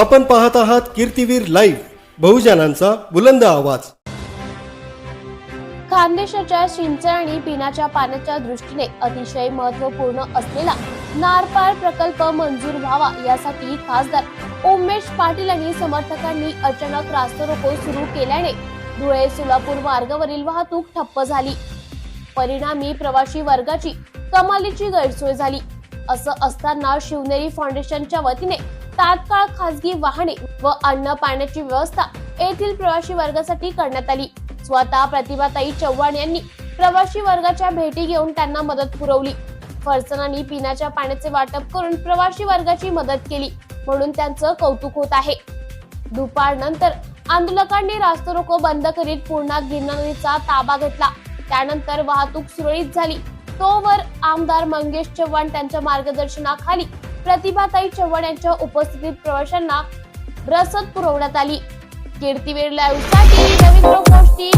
आपण पाहत आहात कीर्तीवीर लाईव्ह बहुजनांचा बुलंद आवाज. खानदेशाच्या सिंचन आणि पिण्याच्या पाण्याच्या दृष्टीने अतिशय महत्त्वपूर्ण असलेला नारपार प्रकल्प मंजूर व्हावा यासाठी खासदार उमेश पाटील आणि समर्थकांनी अचानक रास्तरोको सुरू केल्याने धुळे सोलापूर मार्गावरील वाहतूक ठप्प झाली. परिणामी प्रवासी वर्गाची कमालीची गैरसोय झाली. असं असताना शिवनेरी फाउंडेशनच्या वतीने तात्काळ खासगी वाहने व अन्न पाण्याची व्यवस्था येथील प्रवासी वर्गासाठी करण्यात आली. स्वतः प्रतिभाताई चव्हाण यांनी प्रवासी वर्गाच्या भेटी घेऊन त्यांना मदत पुरवली. फरसनांनी पिण्याच्या पाण्याचे वाटप करून प्रवासी वर्गाची मदत केली म्हणून त्यांचं कौतुक होत आहे. दुपारनंतर आंदोलकांनी रास्ता रोको बंद करीत पुन्हा गिरणा नदीचा ताबा घेतला. त्यानंतर वाहतूक सुरळीत झाली. तोवर आमदार मंगेश चव्हाण त्यांच्या मार्गदर्शनाखाली प्रतिभाताई चव्हाण यांच्या उपस्थितीत प्रवाशांना रसद पुरवण्यात आली. कीर्तीवीर लाईव्हसाठी रवींद्र गोष्टी